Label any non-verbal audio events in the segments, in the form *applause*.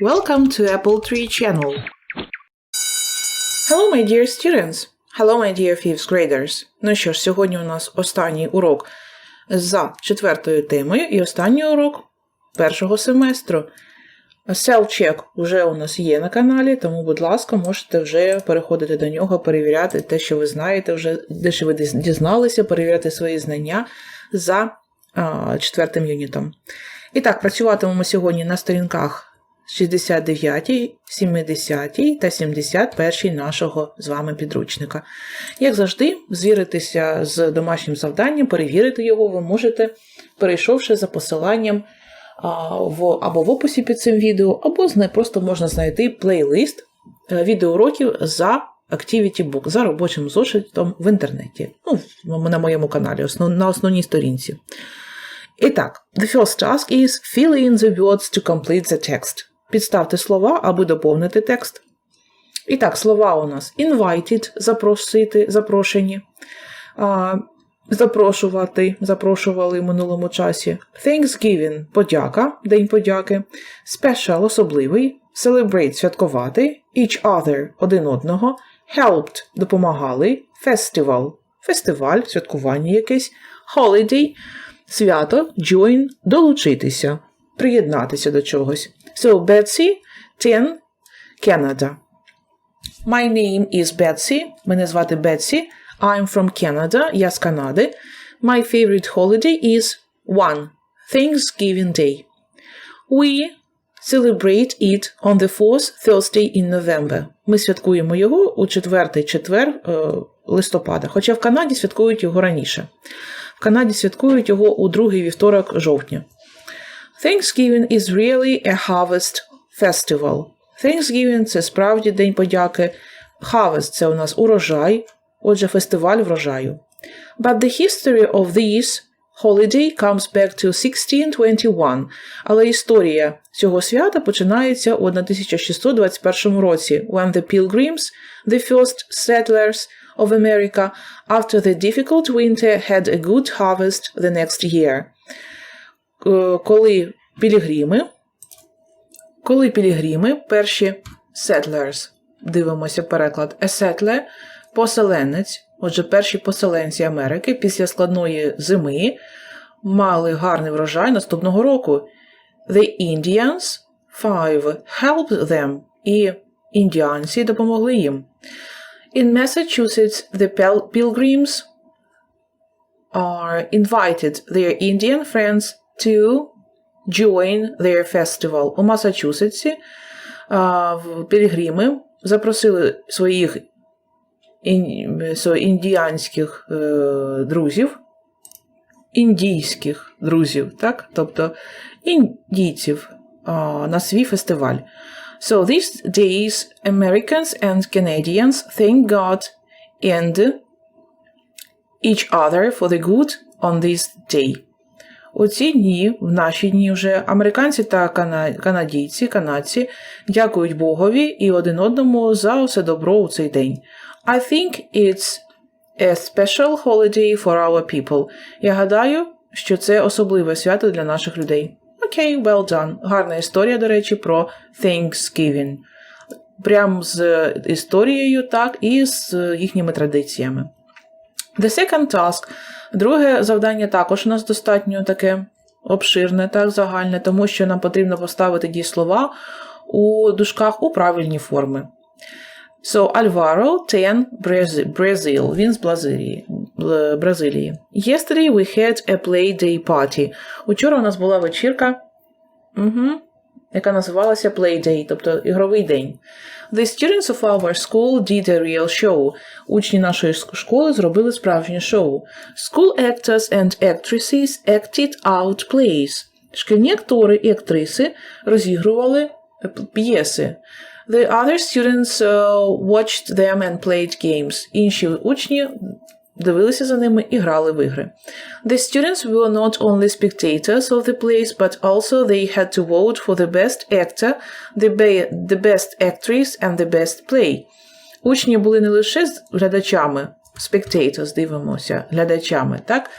Welcome to Apple Tree channel. Hello, my dear students. Hello, my dear fifth graders. Ну що ж, сьогодні у нас останній урок за четвертою темою і останній урок першого семестру. Self-check вже у нас є на каналі, тому, будь ласка, можете вже переходити до нього, перевіряти те, що ви знаєте, вже де що ви дізналися, перевіряти свої знання за а, четвертим юнітом. І так, працюватимемо сьогодні на сторінках 69, 70 та 71 нашого з вами підручника. Як завжди, звіритися з домашнім завданням, перевірити його ви можете, перейшовши за посиланням або в описі під цим відео, або просто можна знайти плейлист е, відеоуроків за Activity Book, за робочим зошитом в інтернеті. Ну, на моєму каналі, на основній сторінці. І так, the first task is fill in the words to complete the text. Підставте слова, аби доповнити текст. І так, слова у нас invited, запросити, запрошені, запрошувати, запрошували в минулому часі. Thanksgiving подяка, День подяки, special особливий, celebrate святкувати, each other один одного, helped допомагали, festival фестиваль, святкування якесь, holiday свято, join долучитися, приєднатися до чогось. So, Betsy, 10, Canada. My name is Betsy. Мене звати Бетсі. I'm from Canada. Я з Канади. My favorite holiday is one. Thanksgiving Day. We celebrate it on the fourth Thursday in November. Ми святкуємо його у четвертий четвер е, листопада, хоча в Канаді святкують його раніше. В Канаді святкують його у другий вівторок жовтня. Thanksgiving is really a harvest festival. Thanksgiving – це справді День подяки. Harvest – це у нас урожай, отже, фестиваль врожаю. But the history of this holiday comes back to 1621, але історія цього свята починається у 1621 році, when the Pilgrims, the first settlers of America, after the difficult winter had a good harvest the next year. Е, коли пілігрими, коли пілігрими, перші settlers, дивимося переклад, a settler – поселенець, отже, перші поселенці Америки після складної зими мали гарний врожай наступного року. The Indians five helped them, і індіанці допомогли їм. In Massachusetts, the pilgrims are invited their Indian friends to join their festival. У Масачусетсі в Пілігрими запросили своїх індіанських е, друзів, індійських друзів, так? тобто індійців на свій фестиваль. So these days, Americans and Canadians thank God and each other for the good on this day. У ці дні, в наші дні вже американці та канадійці, канадці дякують Богові і один одному за все добро у цей день. I think it's a special holiday for our people. Я гадаю, що це особливе свято для наших людей. Окей, okay, well done. Гарна історія, до речі, про Thanksgiving. Прям з історією, так, і з їхніми традиціями. The second task – Друге завдання також у нас достатньо таке обширне, так, загальне, тому що нам потрібно поставити дієслова у дужках у правильні форми. So, Alvaro, 10, Brazil. Він з. Бразилії. Yesterday we had a play day party. Учора у нас була вечірка. Угу яка називалася Play тобто ігровий день. The students of our school did a real show. Учні нашої школи зробили справжнє шоу. School actors and actresses acted out plays. Шкільні актори і актриси розігрували п'єси. The other students uh, watched them and played games. Інші учні дивилися за ними і грали в ігри. The students were not only spectators of the plays, but also they had to vote for the best actor, the, best actress and the best play. Учні були не лише глядачами, spectators, дивимося, глядачами, так,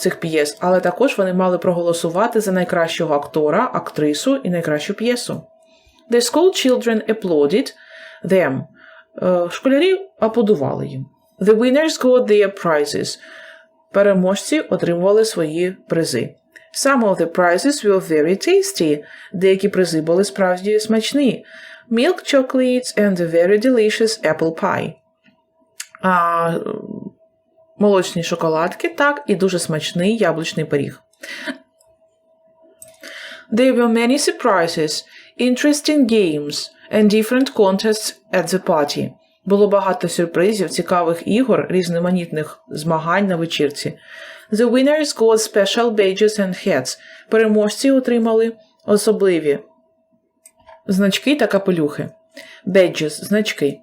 цих п'єс, але також вони мали проголосувати за найкращого актора, актрису і найкращу п'єсу. The school children applauded them. Е, Школярі аплодували їм. The winners got their prizes. Переможці отримували свої призи. Some of the prizes were very tasty. Деякі призи були справді смачні. Milk chocolates and a very delicious apple pie. А, молочні шоколадки, так, і дуже смачний яблучний пиріг. There were many surprises, interesting games and different contests at the party. Було багато сюрпризів, цікавих ігор, різноманітних змагань на вечірці. The winners got special badges and hats. Переможці отримали особливі значки та капелюхи. Badges – значки.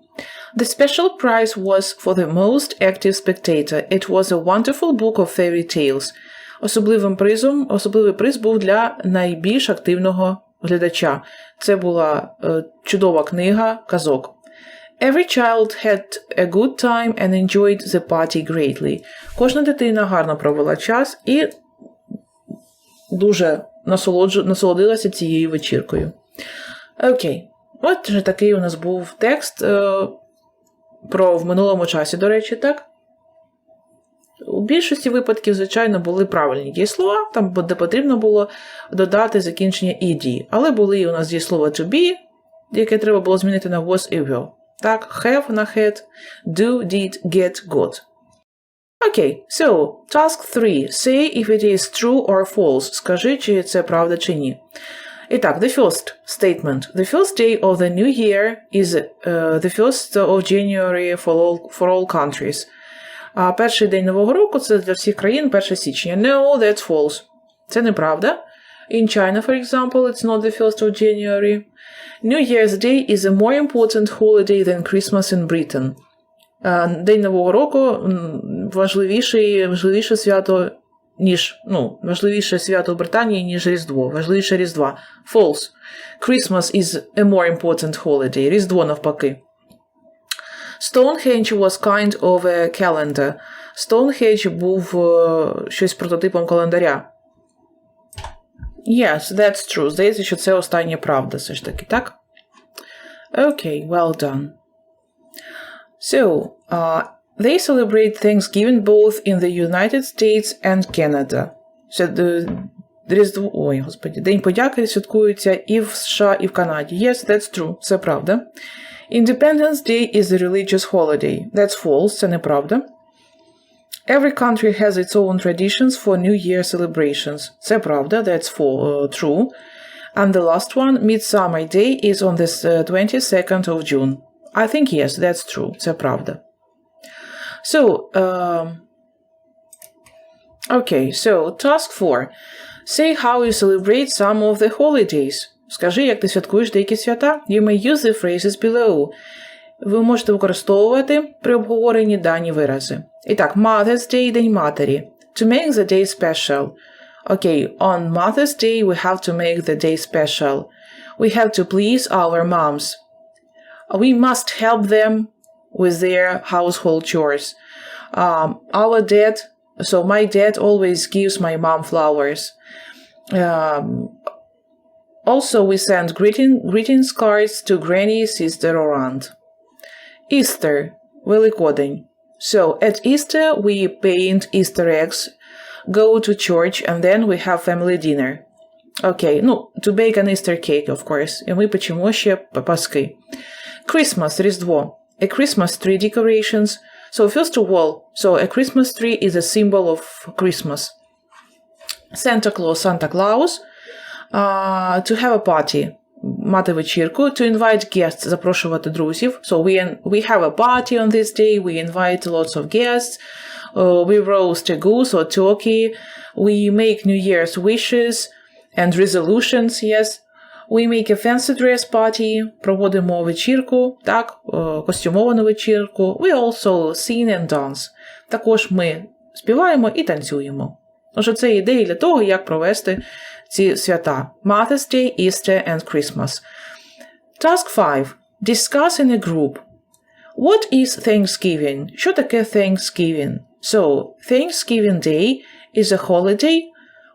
The special prize was for the most active spectator. It was a wonderful book of fairy tales. Особливим призом, особливий приз був для найбільш активного глядача. Це була е, чудова книга казок. Every child had a good time and enjoyed the party greatly. Кожна дитина гарно провела час і дуже насолодилася цією вечіркою. Окей, от же такий у нас був текст е, про в минулому часі, до речі, так? У більшості випадків, звичайно, були правильні дієслова, там де потрібно було додати закінчення «ed». Але були у нас дієслова to be, яке треба було змінити на was і will. Так, have на had, do, did, get, got. Окей, so, task 3. Say if it is true or false. Скажи, чи це правда чи ні. І так, the first statement. The first day of the new year is uh, the first of January for all, for all countries. А перший день Нового року це для всіх країн 1 січня. No, that's false. Це неправда. In China, for example, it's not the 1st of January. New Year's Day is a more important holiday than Christmas in Britain. День Нового року важливіше, важливіше свято, ніж, ну, важливіше свято в Британії, ніж Різдво. Важливіше Різдва. False. Christmas is a more important holiday. Різдво навпаки. Stonehenge was kind of a calendar. Stonehenge був е, щось прототипом календаря. Yes, that's true. Здається, що це остання правда, все ж таки, так? Okay, well done. So, uh, they celebrate Thanksgiving both in the United States and Canada. Це е, Різдво, ой, господі, День подяки святкується і в США, і в Канаді. Yes, that's true. Це правда. Independence Day is a religious holiday. That's false, це неправда. Every country has its own traditions for New Year celebrations. Це правда, that's for, uh, true. And the last one, Midsummer Day, is on the uh, 22nd of June. I think yes, that's true. Це правда. So, um, okay, so task 4. Say how you celebrate some of the holidays. Скажи, як ти святкуєш деякі свята. You may use the phrases below. Ви можете використовувати при обговоренні дані вирази. І так, Mother's Day – День матері. To make the day special. Okay, on Mother's Day we have to make the day special. We have to please our moms. We must help them with their household chores. Um, our dad, so my dad always gives my mom flowers. Um, also, we send greeting, greetings cards to granny, sister, or aunt. Easter, Великодень. So, at Easter, we paint Easter eggs, go to church, and then we have family dinner. Okay, ну, to bake an Easter cake, of course. І ми печемо ще паски. Christmas, Різдво. A Christmas tree decorations. So, first of all, so a Christmas tree is a symbol of Christmas. Santa Claus, Santa Claus. Uh, to have a party. Мати вечірку. To invite guests, запрошувати друзів. So we, we have a party on this day. We invite lots of guests. Uh, we roast a goose or turkey. We make New Year's wishes and resolutions, yes. We make a fancy dress party. Проводимо вечірку, так, е, костюмовану вечірку. We also sing and dance. Також ми співаємо і танцюємо. Отже, це ідеї для того, як провести ці свята Mother's Day, Easter and Christmas. Task 5. Discuss in a group. What is Thanksgiving? Що таке Thanksgiving? So, Thanksgiving Day is a holiday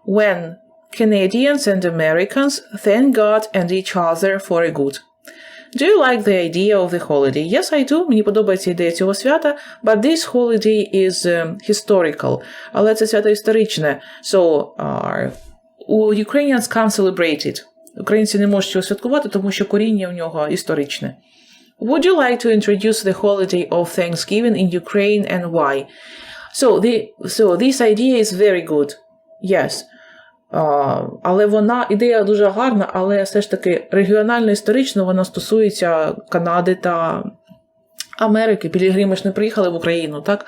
when Canadians and Americans thank God and each other for a good. Do you like the idea of the holiday? Yes, I do. Мені подобається ідея цього свята, but this holiday is um, historical. Але це свято історичне. So, uh, Ukrainians can't celebrate it. Українці не можуть його святкувати, тому що коріння в нього історичне. Would you like to introduce the holiday of Thanksgiving in Ukraine and why? So, the, so this idea is very good. Yes. А, але вона ідея дуже гарна, але все ж таки регіонально історично вона стосується Канади та Америки. Пілігрими ж не приїхали в Україну, так?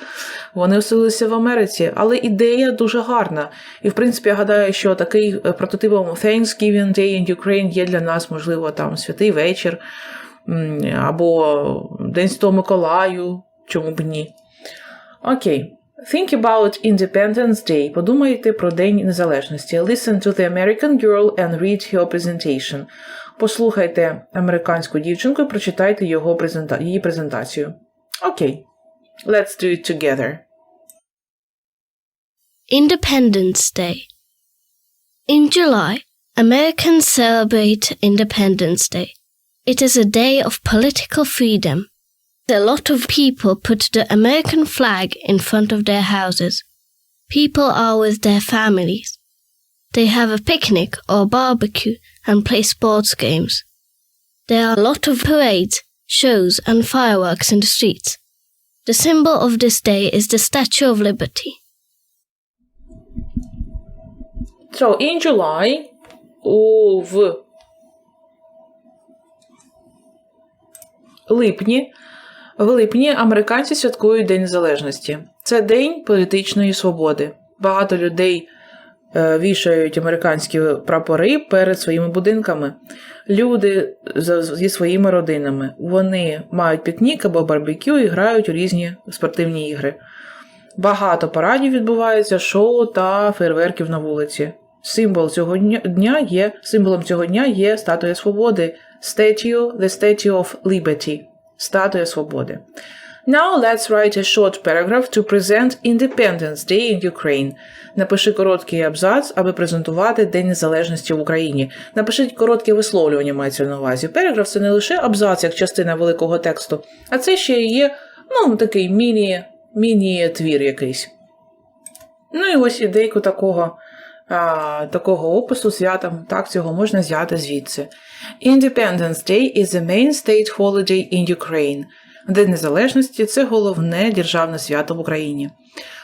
Вони оселилися в Америці, але ідея дуже гарна. І, в принципі, я гадаю, що такий е, прототипом Thanksgiving Day in Ukraine є для нас, можливо, там святий вечір або День Святого Миколаю, чому б ні. Окей. Think about Independence Day. Подумайте про День Незалежності. Listen to the American girl and read her presentation. Послухайте американську дівчинку і прочитайте його презента... її презентацію. Окей. Let's do it together. Independence Day. In July, Americans celebrate Independence Day. It is a day of political freedom. A lot of people put the American flag in front of their houses. People are with their families. They have a picnic or barbecue and play sports games. There are a lot of parades, shows, and fireworks in the streets. The symbol of this day is the Statue of Liberty. So, in July, у в липні, в липні американці святкують День Незалежності. Це День політичної свободи. Багато людей е, вішають американські прапори перед своїми будинками. Люди зі своїми родинами. Вони мають пікнік або барбекю і грають у різні спортивні ігри. Багато парадів відбувається, шоу та фейерверків на вулиці. Символ цього дня- дня є символом цього дня є статуя свободи. Statue, the Statue of Liberty. Статуя свободи. Now let's write a short paragraph to present Independence Day in Ukraine. Напиши короткий абзац, аби презентувати День Незалежності в Україні. Напишіть коротке висловлювання мається на увазі. Параграф це не лише абзац як частина великого тексту, а це ще є ну, такий міні, міні-твір якийсь. Ну і ось ідейку такого, а, такого опису свята, так цього можна взяти звідси. Independence Day is the main state holiday in Ukraine. День Незалежності це головне державне свято в Україні.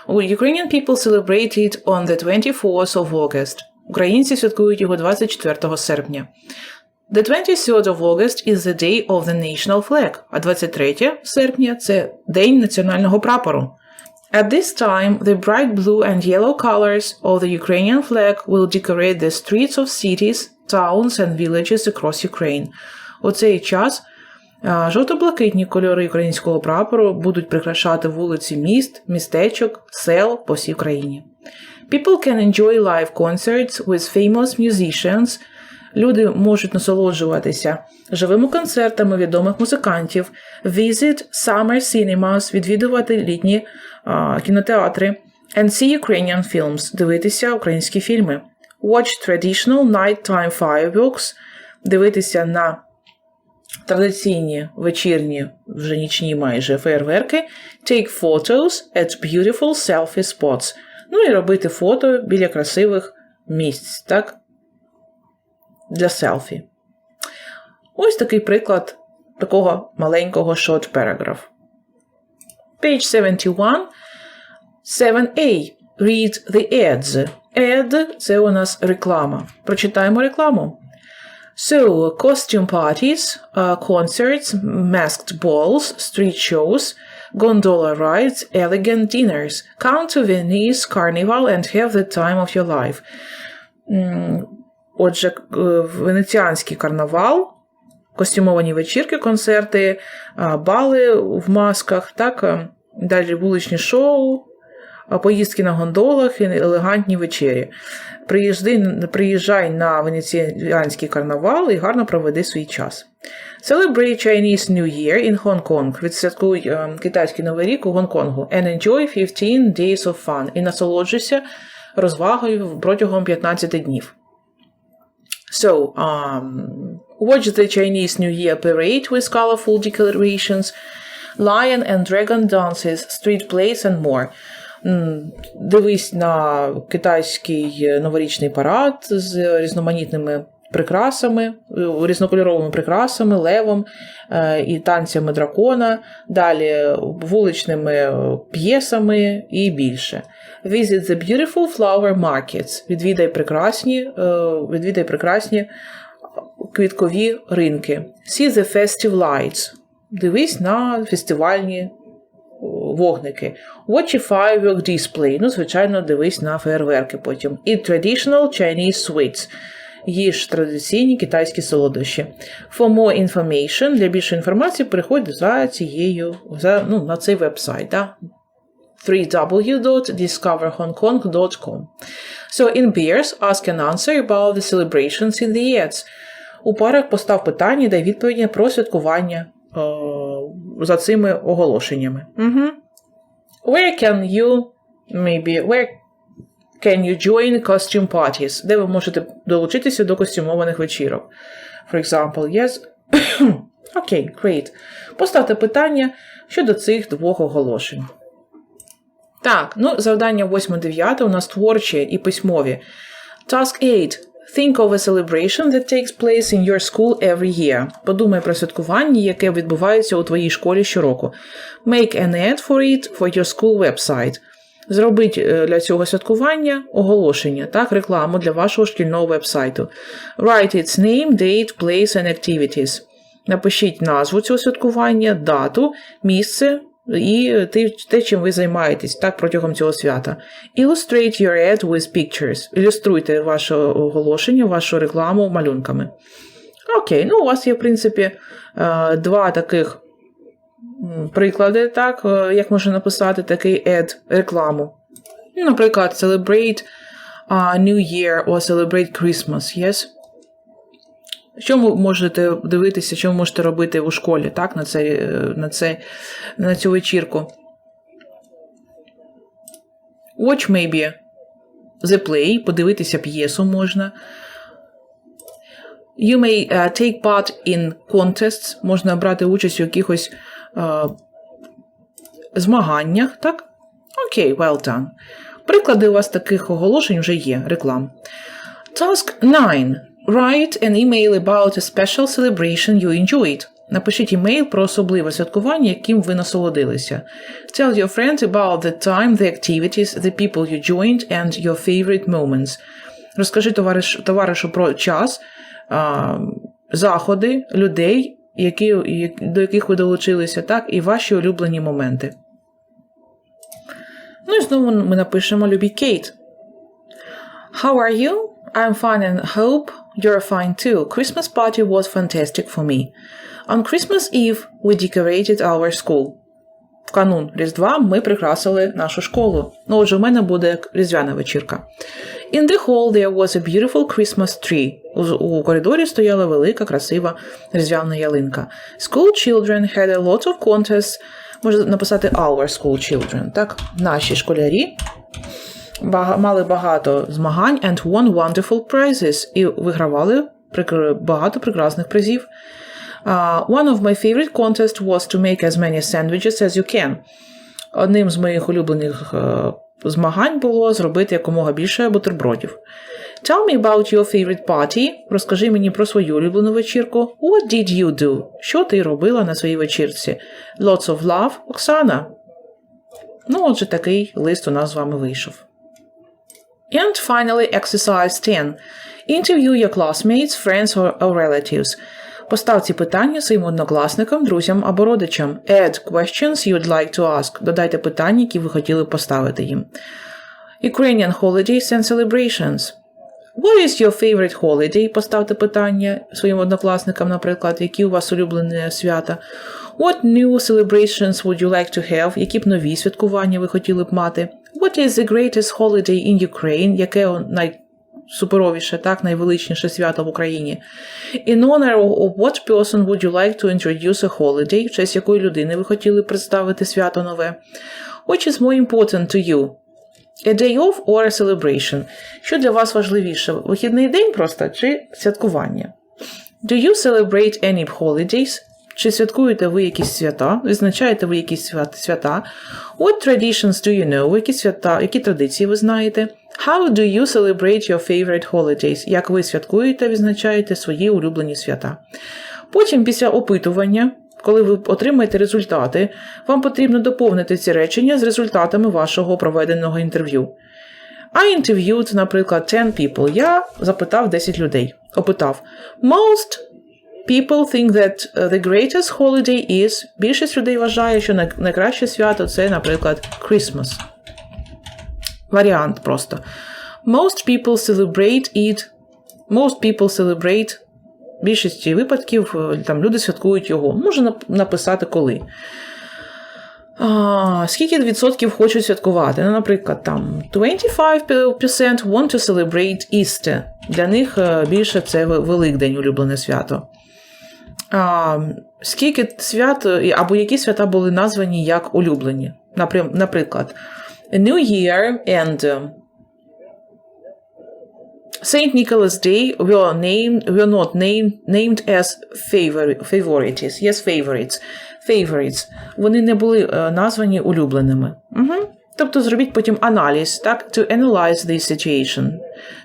Ukrainian people celebrate it on the 24th of August. Українці святкують його 24 серпня. The 23rd of August is the day of the national flag, а 23 серпня це День національного прапору. At this time, the bright blue and yellow colors of the Ukrainian flag will decorate the streets of cities, towns and villages across Ukraine. У цей час жовто-блакитні кольори українського прапору будуть прикрашати вулиці міст, містечок, сел по всій країні. People can enjoy live concerts with famous musicians. Люди можуть насолоджуватися живими концертами відомих музикантів, visit summer cinemas, відвідувати літні а, кінотеатри, and see Ukrainian films, дивитися українські фільми, watch traditional nighttime fireworks, дивитися на традиційні вечірні, вже нічні майже фейерверки, take photos at beautiful selfie spots. Ну і робити фото біля красивих місць, так? Для селфі. Ось такий приклад такого маленького short paragraph. Page 71. 7a. Read the ads. Ad – це у нас реклама. Прочитаємо рекламу. So, costume parties, uh, concerts, masked balls, street shows, gondola rides, elegant dinners. Come to Venice Carnival and have the time of your life. М, Отже, е, венеціанський карнавал, костюмовані вечірки, концерти, а, бали в масках, так, е, далі вуличні шоу, а, поїздки на гондолах і елегантні вечері. Приїжджай, приїжджай на венеціанський карнавал і гарно проведи свій час. Celebrate Chinese New Year in Hong Kong. Відсвяткуй е, китайський новий рік у Гонконгу. And enjoy 15 days of fun. І насолоджуйся розвагою протягом 15 днів. So, um, watch the Chinese New Year parade with colorful decorations, lion and dragon dances, street plays and more. Дивись на китайський новорічний парад з різноманітними прикрасами, е, різнокольоровими прикрасами, левом е, і танцями дракона, далі вуличними е, п'єсами і більше. Visit the beautiful flower markets. Відвідай прекрасні, відвідай прекрасні квіткові ринки. See the festive lights. Дивись на фестивальні вогники. Watch a firework display. Ну, звичайно, дивись на фейерверки потім. Eat traditional Chinese sweets. Їж традиційні китайські солодощі. For more information, для більшої інформації переходь за цією, за, ну, на цей веб-сайт. Да? www.discoverhongkong.com. So in pairs, ask and answer about the celebrations in the ads. У парах постав питання і дай відповіді про святкування е, за цими оголошеннями. Угу. Where can you maybe where can you join costume parties? Де ви можете долучитися до костюмованих вечірок? For example, yes. Окей, *coughs* okay, great. Поставте питання щодо цих двох оголошень. Так, ну, завдання 8-9 у нас творчі і письмові. Task 8. Think of a celebration that takes place in your school every year. Подумай про святкування, яке відбувається у твоїй школі щороку. Make an ad for it for your school website. Зробіть е, для цього святкування оголошення, так, рекламу для вашого шкільного вебсайту. Write its name, date, place and activities. Напишіть назву цього святкування, дату, місце і те, чим ви займаєтесь так, протягом цього свята. Illustrate your ad with pictures. Ілюструйте ваше оголошення, вашу рекламу малюнками. Окей, ну у вас є, в принципі, е, два таких приклади, так, е, як можна написати такий ad, рекламу. Наприклад, celebrate New Year or celebrate Christmas, yes? Що ви можете дивитися, що ви можете робити у школі, так, на, це, е, на, це, на цю вечірку? Watch maybe the play, подивитися п'єсу можна. You may uh, take part in contests, можна брати участь у якихось uh, змаганнях, так? Окей, okay, well done. Приклади у вас таких оголошень вже є, реклам. Task 9. Write an email about a special celebration you enjoyed. Напишіть імейл про особливе святкування, яким ви насолодилися. Tell your friends about the time, the activities, the people you joined and your favorite moments. Розкажи товариш, товаришу про час, а, заходи, людей, які, до яких ви долучилися, так, і ваші улюблені моменти. Ну і знову ми напишемо любі Кейт. How are you? I'm fine and hope you're fine too. Christmas party was fantastic for me. On Christmas Eve we decorated our school. В канун Різдва ми прикрасили нашу школу. Ну, отже, у мене буде різдвяна вечірка. In the hall there was a beautiful Christmas tree. У, коридорі стояла велика, красива різдвяна ялинка. School children had a lot of contests. Можна написати our school children, так? Наші школярі мали багато змагань and won wonderful prizes. І вигравали багато прекрасних призів. Uh, one of my favorite contests was to make as many sandwiches as you can. Одним з моїх улюблених uh, змагань було зробити якомога більше бутербродів. Tell me about your favorite party. Розкажи мені про свою улюблену вечірку. What did you do? Що ти робила на своїй вечірці? Lots of love, Оксана. Ну, отже, такий лист у нас з вами вийшов. And finally, exercise 10. Interview your classmates, friends or, or relatives. Постав питання своїм однокласникам, друзям або родичам. Add questions you'd like to ask. Додайте питання, які ви хотіли поставити їм. Ukrainian holidays and celebrations. What is your favorite holiday? Поставте питання своїм однокласникам, наприклад, які у вас улюблені свята. What new celebrations would you like to have? Які б нові святкування ви хотіли б мати? What is the greatest holiday in Ukraine? Яке найсуперовіше, так, найвеличніше свято в Україні? In honor of what person would you like to introduce a holiday? В честь якої людини ви хотіли представити свято нове? Which is more important to you? A day off or a celebration. Що для вас важливіше? Вихідний день просто чи святкування? Do you celebrate any holidays? Чи святкуєте ви якісь свята? Відзначаєте ви якісь свята? What traditions do you know? Які свята, які традиції ви знаєте? How do you celebrate your favorite holidays? Як ви святкуєте, відзначаєте свої улюблені свята? Потім, після опитування, коли ви отримаєте результати, вам потрібно доповнити ці речення з результатами вашого проведеного інтерв'ю. I interviewed, наприклад, 10 people. Я запитав 10 людей. Опитав. Most people think that uh, the greatest holiday is. Більшість людей вважає, що най- найкраще свято це, наприклад, Christmas. Варіант просто. Most people celebrate it. Most people celebrate. Більшості випадків е, там люди святкують його. Можна написати коли. А, скільки відсотків хочуть святкувати? Ну, наприклад, там 25% want to celebrate Easter. Для них е, більше це Великдень, улюблене свято. А, скільки свят е, або які свята були названі як улюблені? Наприклад, New Year and Saint Nicholas Day were named were not named named as favori- favorites. Yes, favorites. Favorites. Вони не були е, названі улюбленими. Угу. Тобто зробіть потім аналіз, так, to analyze the situation.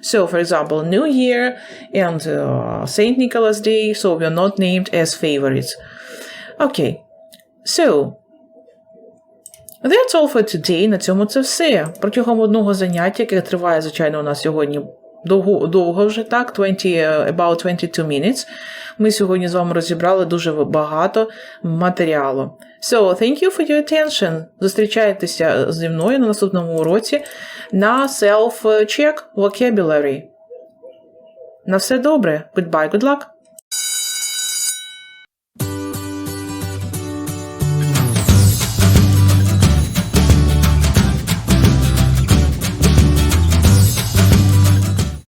So, for example, New Year and uh, Saint Nicholas Day, so we are not named as favorites. Okay. So, That's all for today. На цьому це все. Протягом одного заняття, яке триває, звичайно, у нас сьогодні довго, довго вже так, 20, uh, about 22 minutes. Ми сьогодні з вами розібрали дуже багато матеріалу. So, thank you for your attention. Зустрічайтеся зі мною на наступному уроці на self-check vocabulary. На все добре. Goodbye, good luck.